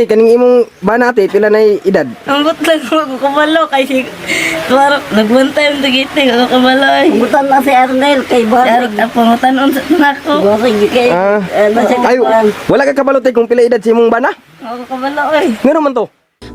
Eh, Kaning imong banate, pila na edad? Ambot lang ako kabalo kay si Klaro nagbantay ang dagiting ako kabalo ay. Butan na si Arnel kay Basig. ka pangutan unsa na ako. Basig kay Ah. ano siya Ay, wala ka kabalo tay kung pila edad sa imong bana? Ako kabalo ay. Ngano man to?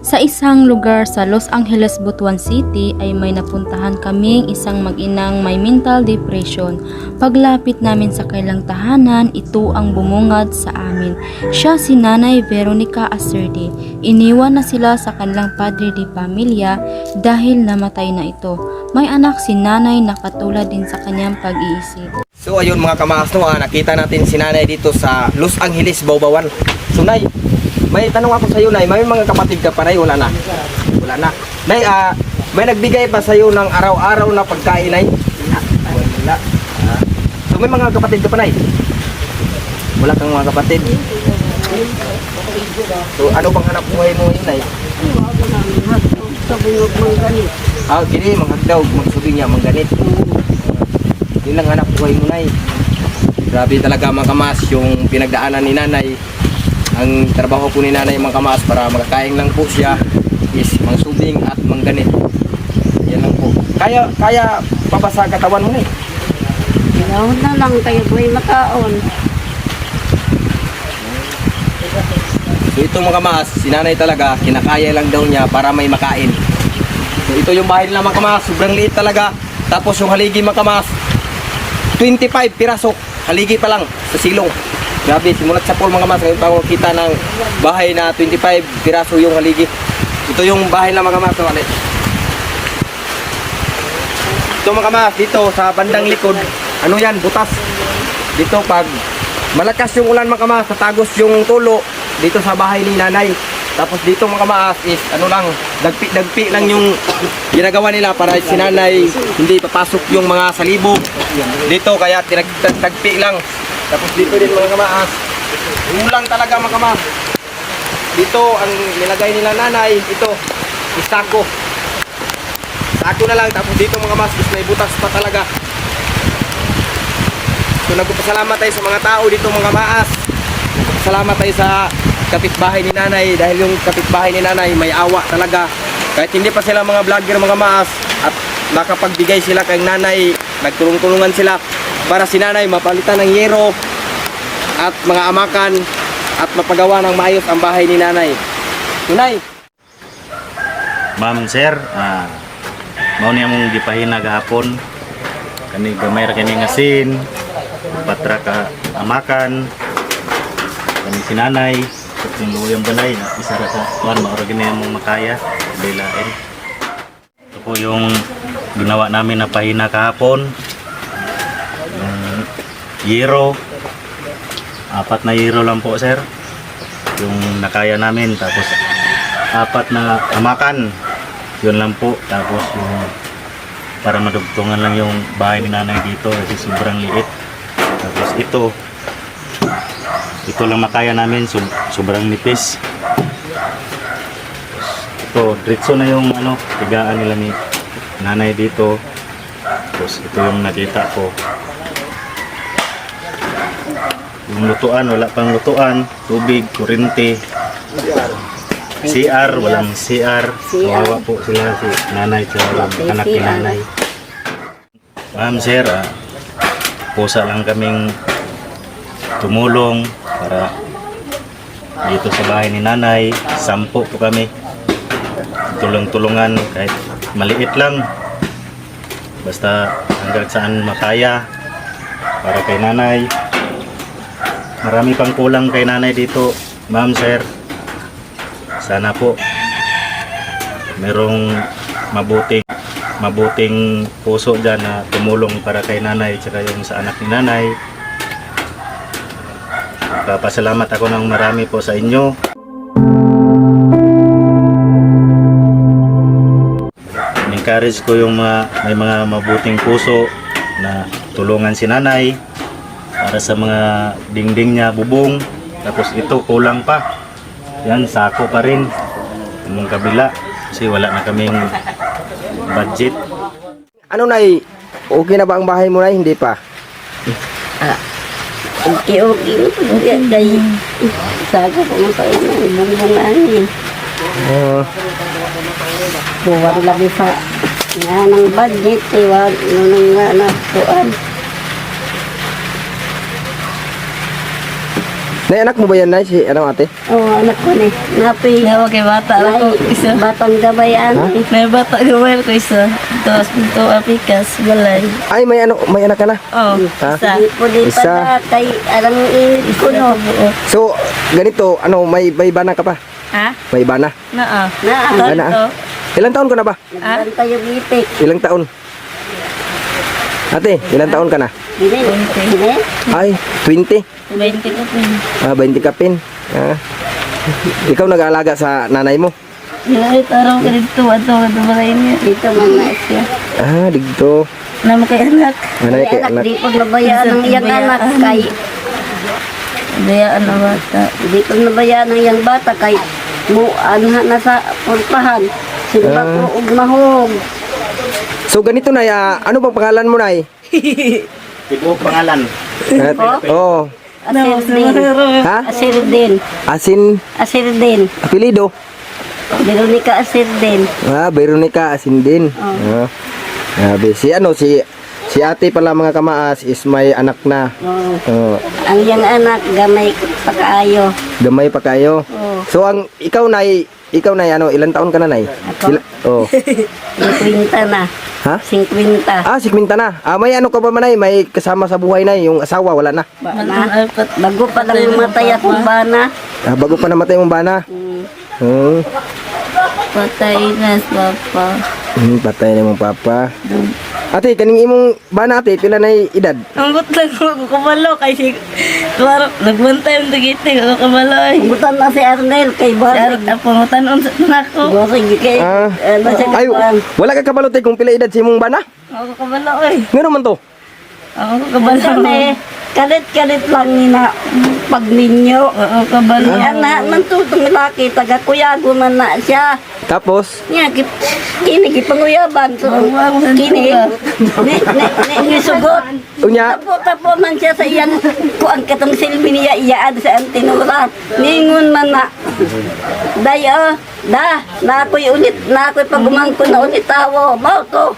Sa isang lugar sa Los Angeles, Butuan City ay may napuntahan kaming isang mag-inang may mental depression. Paglapit namin sa kailang tahanan, ito ang bumungad sa amin. Siya si Nanay Veronica Aserde. Iniwan na sila sa kanilang padre di pamilya dahil namatay na ito. May anak si Nanay na katulad din sa kanyang pag-iisip. So ayun mga kamaas no, ah, nakita natin si nanay dito sa Los Angeles, Bawbawan. So nay, may tanong ako sa iyo nay, may mga kapatid ka pa nay, wala na. Wala na. Nay, ah, may nagbigay pa sa iyo ng araw-araw na pagkain nay? Wala. Ah. So may mga kapatid ka pa nay? Wala kang mga kapatid. So ano bang hanap buhay mo ngayon nay? Sabi mo mong ganit. Ah, kini manghagdaw, magsubing niya, mangganit. Yun lang hanap buhay mo, Nay. Grabe talaga mga kamas, yung pinagdaanan ni Nanay. Ang trabaho po ni Nanay mga kamas para makakain lang po siya is mangsubing at mangganit. Yan lang po. Kaya, kaya papasa katawan mo, Nay. Pinahon na lang kayo buhay makaon. So ito mga kamas, si Nanay talaga, kinakaya lang daw niya para may makain. So ito yung bahay nila mga kamas, sobrang liit talaga. Tapos yung haligi mga kamas, 25 piraso, haligi pa lang sa silong. Grabe, simulat sa pool mga kamas, ngayon pa ako kita ng bahay na 25 piraso yung haligi. Ito yung bahay na mga kamas, wala. Ito mga kamas, dito sa bandang likod, ano yan, butas. Dito pag malakas yung ulan mga kamas, tatagos yung tulo dito sa bahay ni nanay. Tapos dito mga kamaas is ano lang, dagpi-dagpi lang yung ginagawa nila para si nanay hindi papasok yung mga salibog. Dito kaya tinagtagpi lang. Tapos dito din mga kamaas, ulang talaga mga kamaas. Dito ang nilagay nila nanay, ito, is sako. Na lang, tapos dito mga kamaas is may butas pa talaga. So nagpapasalamat tayo sa mga tao dito mga maas. Salamat tayo sa kapitbahay ni nanay dahil yung kapitbahay ni nanay may awa talaga. Kahit hindi pa sila mga vlogger mga maas at nakapagbigay sila kay nanay, nagtulong-tulungan sila para si nanay mapalitan ng yero at mga amakan at mapagawa ng maayos ang bahay ni nanay. Tunay, Ma'am sir, ah, mao ni among gipahina gahapon. Kani gamay ra kani nga sin, patra ka amakan. Kani sinanay, yung luyang balay na isa ra ka kuan mao ra gani among makaya, bilain. Ito po yung ginawa namin na pahina kahapon. Yero. Apat na yero lang po sir. Yung nakaya namin tapos apat na amakan. Yun lang po. Tapos yung para madugtungan lang yung bahay ni nanay dito kasi sobrang liit. Tapos ito ito lang makaya namin sob- sobrang nipis. Ito, diretso na yung ano, tigaan nila ni nanay dito. Tapos ito yung nakita ko. Yung lutuan, wala pang lutuan, tubig, kuryente, CR, walang CR. Kawawa po sila si nanay yung anak ni nanay. Ma'am sir, ah, pusa lang kaming tumulong para dito sa bahay ni nanay. Sampo po kami. Tulong-tulungan kahit maliit lang. Basta hanggang saan makaya para kay nanay. Marami pang kulang kay nanay dito, ma'am sir. Sana po merong mabuting mabuting puso dyan na tumulong para kay nanay tsaka yung sa anak ni nanay. Papasalamat ako ng marami po sa inyo. Encourage ko yung mga, may mga mabuting puso na tulungan si nanay para sa mga dingding niya bubong tapos ito kulang pa yan, sako pa rin. Yung kabila. Kasi wala na kaming budget. ano nay, okay na ba ang bahay mo nay? Hindi pa. Okay, okay. Kaya kay sago ko mo sa ina, bumbong angin. Oh. Buwan labi sa nga ng budget, eh, wag nung nga na kuan. Nay, anak mo ba yan, Nay? Si, ano, ate? Oh, anak ko ni, napi. Nga kay bata ako isa. Batang gabayan. eh. May bata gawin ko isa. Tapos ito apikas, balay. Ay, may ano, may anak ka na. Oh, Ha? isa. Di po di Isa. pa na kay alang init ko no. So, ganito, ano, may, may bana ka pa? Ha? May bana? Naa. Na, Bana? Ito. Ilang taon ka na ba? nagbanta yung itik. Ilang taon? Ate, ilang taon ka na? Dili, dili. Ay, 20. 20 ka pin. Ah, 20 ka pin. Ah. Ikaw nag-aalaga sa nanay mo? Kahit araw ka dito, ato ka ito balay niya. Dito man na siya. Ah, digto. Na mo kay anak. Nanay Kay anak, anak. di po nabayaan ng iyang anak kay Dayaan na bata. di ko nabayaan ng iyang bata kay mo anha na sa pulpahan. Sila Ah. ko og mahog. So ganito na, ano bang pangalan mo nay? Tipo pangalan. Ah, Oo. Asirdin. Ha? Asirdin. Asin, Asirdin. apelido? Veronica Asirdin. Ah, Veronica Asin din. Ah. Grabe. Si ano, si si ate pala mga kamaas is may anak na. Oh. Oh, Ang iyang anak gamay pa kaayo. gamay pa kayo. Oh. So ang ikaw nay, ikaw nay ano, ilang taon ka na nay? Ako? Ila- oh. 50 na. Ha? 50. Ah, si Quinta na. Ah, may ano ka ba manay? May kasama sa buhay na yung asawa wala na. Na, bago pa lang matay akong bana. Ah, bago pa namatay mong bana. Mm. Hmm. Patay na sa papa. Hmm, patay na mong papa. Ate, kaning imong bana ate, pila na edad? Ang gut lang ako kabalo kay si Tuwar, nagbantay ang dagiting ako kabalo ay. Butan na si Arnel kay Siyari, Basig. ako matanon sa nako. Basig kay Ah. ano siya Ay, wala ka kabalote kung pila edad si imong bana? Ako kabalo ay. Ngano man to? Ako kabalo. Kani, kalit-kalit lang ni na pagninyo. Oo, kabalo. Yan na, man tutong laki, taga kuyago man na siya. Tapos, Nya, kip, kini, kipanguyaban. So, Ang wag mo kini, sa ni, ni, ni, sugot. unya, Tapo-tapo man siya sa iyang kuang katong silbi niya iyaan sa antinura. Ningon man na. Dayo, da, na ako'y ulit, na ako'y pagumangko na ulit tawo. Mao to.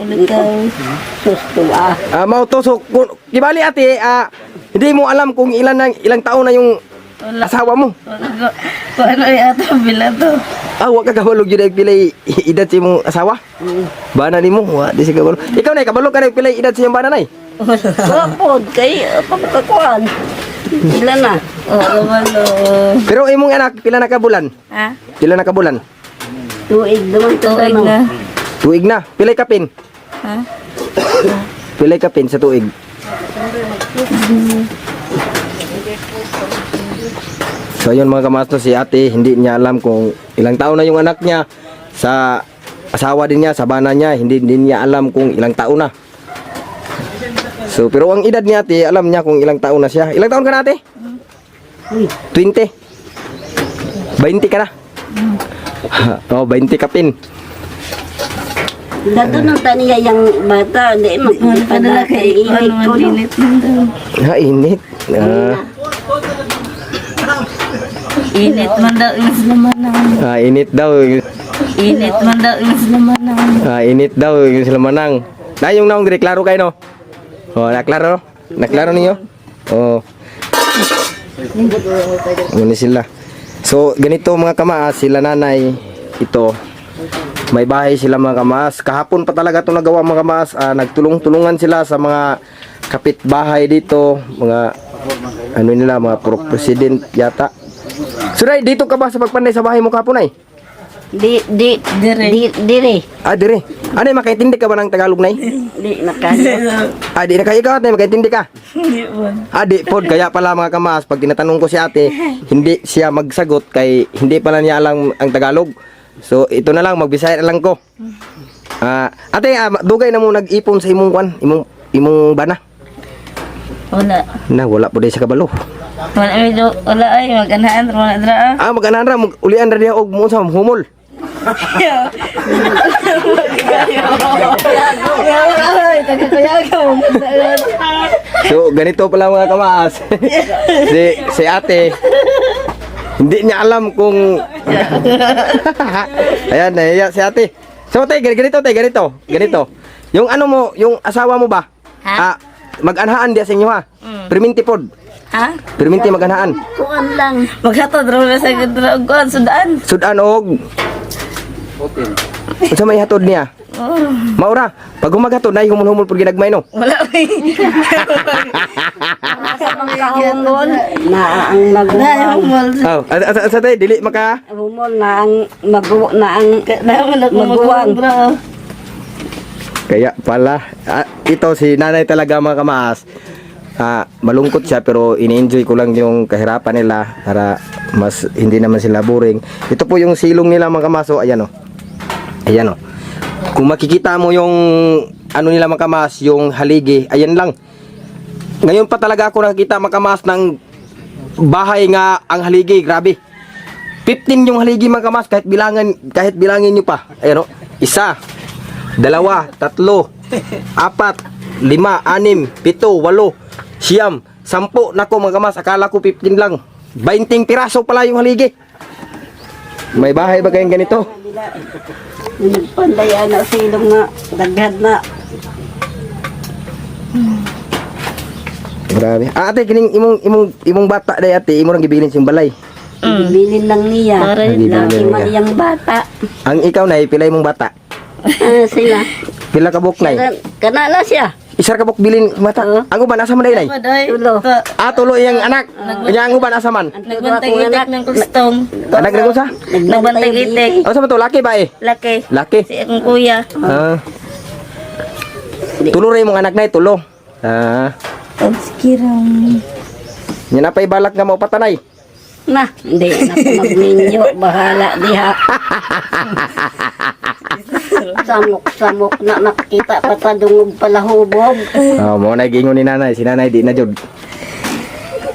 Susto ah. ah, mao to so kung, kibali ate, ah, hindi mo alam kung ilan na, ilang taon na yung Wala. asawa mo. Wala. Ano ay ato bila to. Ah, wa ka kabalog yun ay pilay edad si imong asawa. Bana nimo, wa di si kabalog. Ikaw nay kabalog ka na pilay edad si imong bana nay. Kapod kay pagkakuan. Ilan na? Oo, kabalo. Pero imong anak pila na ka bulan? Ha? Pila na ka bulan? Tuig naman to Tuig ano. na. Tuig na. Pilay ka pin? Ha? Pilay ka pin sa tuig. So yun mga kamasto si ate hindi niya alam kung ilang taon na yung anak niya sa asawa din niya sa bana niya hindi din niya alam kung ilang taon na. So pero ang edad niya ate alam niya kung ilang taon na siya. Ilang taon ka na ate? 20. 20 ka na. oh, 20 ka pin. Dato nang taniya yung bata, di Wala pa magpadala dala kay kay init ano, ko. no? mandilit man daw. Ha, init. Ah, Init man daw yung slamanang. ah, init daw. Init man daw yung slamanang. Ah, init daw sila manang. Na yung naong dire klaro kayo no. Oh, naklaro. Naklaro niyo? Oh. Ano sila. So, ganito mga kamaas, sila nanay ito. May bahay sila mga kamaas. Kahapon pa talaga ito nagawa mga kamaas. Ah, nagtulong-tulungan sila sa mga kapitbahay dito, mga ano nila, mga pro- president yata. So, Nay, dito ka ba sa pagpanday sa bahay mo kahapon ay? Di, di, Dire. di, dire. Ah, dire. Ano, makaintindi ka ba ng Tagalog, Nay? Di, nakaya. Ah, di na kayo ikaw, ate, makaintindi ka. Hindi po. Ah, di, pod, kaya pala mga kamas, pag tinatanong ko si ate, hindi siya magsagot kay hindi pala niya alam ang Tagalog. So, ito na lang, magbisaya na lang ko. Ah, ate, ah, dugay na mo nag-ipon sa imong kwan, imong, imong bana. Wala. Na, wala po din sa kabalo. Wala ay wala ay maganaan wala dra. Ah, maganahan ra, mag ulian ra diha og mo sa humol. So, ganito pala mga kamaas. si, si ate, hindi niya alam kung... Ayan, nahiya si ate. So, te, ganito, te, ganito. Ganito. Yung ano mo, yung asawa mo ba? Ha? Ah, mag-anhaan dia sa inyo ha. Perminti pod. Ha? Perminti mag-anhaan. Kuan lang. Maghatod na sa gandra sudaan. Sudan og... Unsa may hatod niya? Oh, Maura, pag humagatod na humul-humul pud ginagmay no. wala may. Kahumol na ang Na maguwang. Oh, asa asa tay dili maka Humol na ang magu na ang Maguwang. Kaya pala, ah, ito si nanay talaga mga kamaas. Ah, malungkot siya pero ini-enjoy ko lang yung kahirapan nila para mas hindi naman sila boring. Ito po yung silong nila mga kamaas. So, ayan o. Ayan o. Kung makikita mo yung ano nila mga kamaas, yung haligi, ayan lang. Ngayon pa talaga ako nakikita mga kamaas ng bahay nga ang haligi, grabe. 15 yung haligi mga kamas kahit bilangan kahit bilangin nyo pa. Ayan o. Isa, dalawa, tatlo, apat, lima, anim, pito, walo, siyam, sampu. Nako mga kamas, akala ko 15 lang. 20 piraso pala yung haligi. May bahay ba kayong ganito? Nagpandaya na silong na daghad na. Grabe. Ah, ate, kining imong imong imong bata day ate, imo nang gibilin siyang balay. Bilin lang niya. Para lang. Yung bata. Ang ikaw nay pilay mong bata. Ah, sila. Pila ka nay? Kana- Kanala siya. Isar ka buk bilin bata. Oo. Ang uban asa man day nay? Tulo. Ah, tulo yung anak. Kanya ang uban asa man? Nagbantay-itik ng kristong. Anak na ko sa? Nagbantay-itik. Oh, sa to? Laki ba eh? Laki. Laki. Si akong kuya. Ah. Tulo rin mong anak na eh, tulo. Ah. Pagsikirang. Yan na pa'y balak nga mo patanay. Na, hindi na po magninyo. Bahala diha. Samok-samok na nakita pa ta dungog palahubog. Oh, mo na gingon ni nanay. Si nanay di na jud.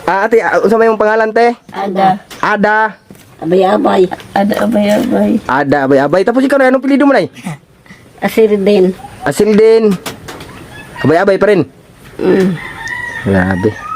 Ah, ate, ah, unsa may mong pangalan te? Ada. Ada. Abay-abay. Ada abay-abay. Ada, abay, abay. Tapos ikaw na, anong pilido mo na Asir din. Asil din. Abay, abay pa rin. Mm. Grabe.